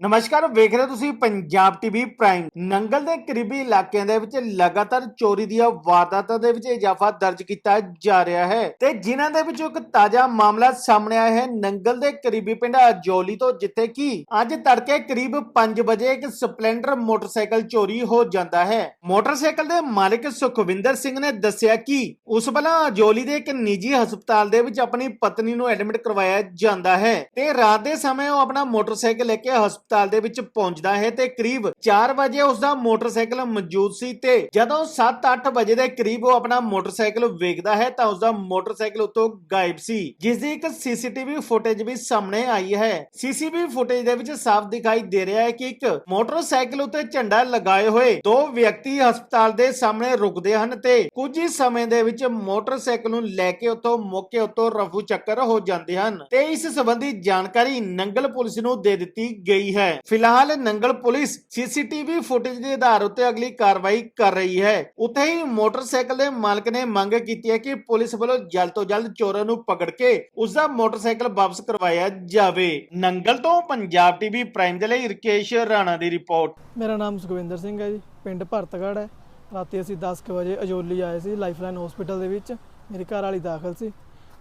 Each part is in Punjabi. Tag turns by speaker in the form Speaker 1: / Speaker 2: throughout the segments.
Speaker 1: ਨਮਸਕਾਰ, ਵੇਖ ਰਹੇ ਹੋ ਤੁਸੀਂ ਪੰਜਾਬ ਟੀਵੀ ਪ੍ਰਾਈਮ ਨੰਗਲ ਦੇ ਕਰੀਬੀ ਇਲਾਕਿਆਂ ਦੇ ਵਿੱਚ ਲਗਾਤਾਰ ਚੋਰੀ ਦੀਆਂ ਵਾਰਦਾਤਾਂ ਦੇ ਵਿੱਚ ਇਜ਼ਾਫਾ ਦਰਜ ਕੀਤਾ ਜਾ ਰਿਹਾ ਹੈ ਤੇ ਜਿਨ੍ਹਾਂ ਦੇ ਵਿੱਚੋਂ ਇੱਕ ਤਾਜ਼ਾ ਮਾਮਲਾ ਸਾਹਮਣੇ ਆਇਆ ਹੈ। ਨੰਗਲ ਦੇ ਕਰੀਬੀ ਪਿੰਡ ਅਜੋਲੀ ਤੋਂ, ਜਿੱਥੇ ਕਿ ਅੱਜ ਤੜਕੇ ਕਰੀਬ 5 ਵਜੇ ਇੱਕ ਸਪਲੈਂਡਰ ਮੋਟਰਸਾਈਕਲ ਚੋਰੀ ਹੋ ਜਾਂਦਾ ਹੈ। ਮੋਟਰਸਾਈਕਲ ਦੇ ਮਾਲਕ ਸੁਖਵਿੰਦਰ ਸਿੰਘ ਨੇ ਦੱਸਿਆ ਕਿ ਉਸ ਵੇਲੇ ਅਜੋਲੀ ਦੇ ਇੱਕ ਨਿੱਜੀ ਹਸਪਤਾਲ ਦੇ ਵਿੱਚ ਆਪਣੀ ਪਤਨੀ ਨੂੰ ਐਡਮਿਟ ਕਰਵਾਇਆ ਜਾਂਦਾ ਹੈ ਤੇ ਰਾਤ ਦੇ ਸਮੇਂ ਉਹ ਆਪਣਾ ਮੋਟਰਸਾਈਕਲ ਲੈ ਕੇ ਹਸਪਤਾਲ ਹਸਪਤਾਲ ਦੇ ਵਿੱਚ ਪਹੁੰਚਦਾ ਹੈ ਤੇ ਕਰੀਬ 4 ਵਜੇ ਉਸ ਦਾ ਮੋਟਰਸਾਈਕਲ ਮੌਜੂਦ ਸੀ ਤੇ ਜਦੋਂ 7-8 ਵਜੇ ਦੇ ਕਰੀਬ ਉਹ ਆਪਣਾ ਮੋਟਰਸਾਈਕਲ ਵੇਖਦਾ ਹੈ ਤਾਂ ਉਸ ਦਾ ਮੋਟਰਸਾਈਕਲ ਉਤੋਂ ਗਾਇਬ ਸੀ ਜਿਸ ਦੀ ਇੱਕ ਸੀਸੀਟੀਵੀ ਫੁਟੇਜ ਵੀ ਸਾਹਮਣੇ ਆਈ ਹੈ। ਸੀਸੀਟੀਵੀ ਫੁਟੇਜ ਦੇ ਵਿੱਚ ਸਾਫ਼ ਦਿਖਾਈ ਦੇ ਰਿਹਾ ਹੈ ਕਿ ਇੱਕ ਮੋਟਰਸਾਈਕਲ ਉਤੇ ਝੰਡਾ ਲਗਾਏ ਹੋਏ ਦੋ ਵਿਅਕਤੀ ਹਸਪਤਾਲ ਦੇ ਸਾਹਮਣੇ ਰੁਕਦੇ ਹਨ ਤੇ ਕੁਝ ਹੀ ਸਮੇਂ ਦੇ ਵਿੱਚ ਮੋਟਰਸਾਈਕਲ ਨੂੰ ਲੈ ਕੇ ਉੱਥੋਂ ਮੌਕੇ ਉਤੋਂ ਰਫੂ ਚੱਕਰ ਹੋ ਜਾਂਦੇ ਹਨ ਤੇ ਇਸ ਸੰਬੰਧੀ ਜਾਣਕਾਰੀ ਨੰਗਲ ਪੁਲਿਸ ਨੂੰ ਦੇ ਦਿੱਤੀ ਗਈ ਹੈ। ਫਿਲਹਾਲ ਨੰਗਲ ਪੁਲਿਸ ਸੀਸੀਟੀਵੀ ਫੁਟੇਜ ਦੇ ਆਧਾਰ ਉੱਤੇ ਅਗਲੀ ਕਾਰਵਾਈ ਕਰ ਰਹੀ ਹੈ। ਉੱਥੇ ਹੀ ਮੋਟਰਸਾਈਕਲ ਦੇ ਮਾਲਕ ਨੇ ਮੰਗ ਕੀਤੀ ਹੈ ਕਿ ਪੁਲਿਸ ਵੱਲੋਂ ਜਲਦ ਤੋਂ ਜਲਦ ਚੋਰਾਂ ਨੂੰ ਪਕੜ ਕੇ ਉਸ ਦਾ ਮੋਟਰਸਾਈਕਲ ਵਾਪਸ ਕਰਵਾਇਆ ਜਾਵੇ। ਨੰਗਲ ਤੋਂ ਪੰਜਾਬ ਟੀਵੀ ਪ੍ਰਾਈਮ ਦੇ ਲਈ ਰਕੇਸ਼ ਰਾਣਾ ਦੀ ਰਿਪੋਰਟ।
Speaker 2: ਮੇਰਾ ਨਾਮ ਸੁਖਵਿੰਦਰ ਸਿੰਘ ਹੈ ਜੀ। ਪਿੰਡ ਭਰਤਗੜ੍ਹ ਹੈ। ਰਾਤੀ ਅਸੀਂ 10 ਵਜੇ ਅਜੋਲੀ ਆਏ ਸੀ ਲਾਈਫਲਾਈਨ ਹਸਪੀਟਲ ਦੇ ਵਿੱਚ। ਮੇਰੀ ਘਰ ਵਾਲੀ ਦਾਖਲ ਸੀ।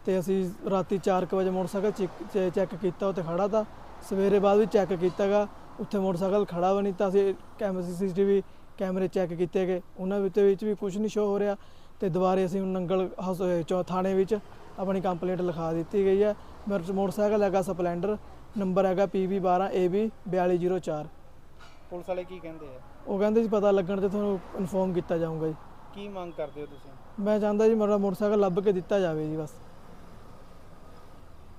Speaker 2: ਤੇ ਅਸੀਂ ਰਾਤੀ 4 ਕੁ ਵਜੇ ਮੋਟਰਸਾਈਕਲ ਚੈੱਕ ਕੀਤਾ ਉੱਥੇ ਖੜਾ ਤਾ ਸਵੇਰੇ ਬਾਅਦ ਵੀ ਚੈੱਕ ਕੀਤਾਗਾ ਉੱਥੇ ਮੋਟਰਸਾਈਕਲ ਖੜਾ ਵੀ ਨਹੀਂ ਤਾਂ ਅਸੀਂ ਕੈਮਰੇ ਸੀਸੀਟੀਵੀ ਕੈਮਰੇ ਚੈੱਕ ਕੀਤੇ ਗਏ। ਉਹਨਾਂ ਵਿੱਚ ਵਿੱਚ ਵੀ ਕੁਝ ਨਹੀਂ ਸ਼ੋ ਹੋ ਰਿਹਾ ਤੇ ਦੁਬਾਰੇ ਅਸੀਂ ਹੁਣ ਨੰਗਲ ਥਾਣੇ ਵਿੱਚ ਆਪਣੀ ਕੰਪਲੇਂਟ ਲਿਖਾ ਦਿੱਤੀ ਗਈ ਹੈ। ਮੇਰਾ ਮੋਟਰਸਾਈਕਲ ਹੈਗਾ ਸਪਲੈਂਡਰ ਨੰਬਰ ਹੈਗਾ PB12 AB 4204
Speaker 3: ਪੁਲਿਸ ਵਾਲੇ ਕੀ ਕਹਿੰਦੇ ਆ?
Speaker 2: ਉਹ ਕਹਿੰਦੇ ਜੀ ਪਤਾ ਲੱਗਣ ਤੇ ਤੁਹਾਨੂੰ ਇਨਫੋਰਮ ਕੀਤਾ ਜਾਊਗਾ ਜੀ।
Speaker 3: ਕੀ ਮੰਗ ਕਰਦੇ ਹੋ ਤੁਸੀਂ?
Speaker 2: ਮੈਂ ਚਾਹੁੰਦਾ ਜੀ ਮੇਰਾ ਮੋਟਰਸਾਈਕਲ ਲੱਭ ਕੇ ਦਿੱਤਾ ਜਾਵੇ ਜੀ ਬਸ।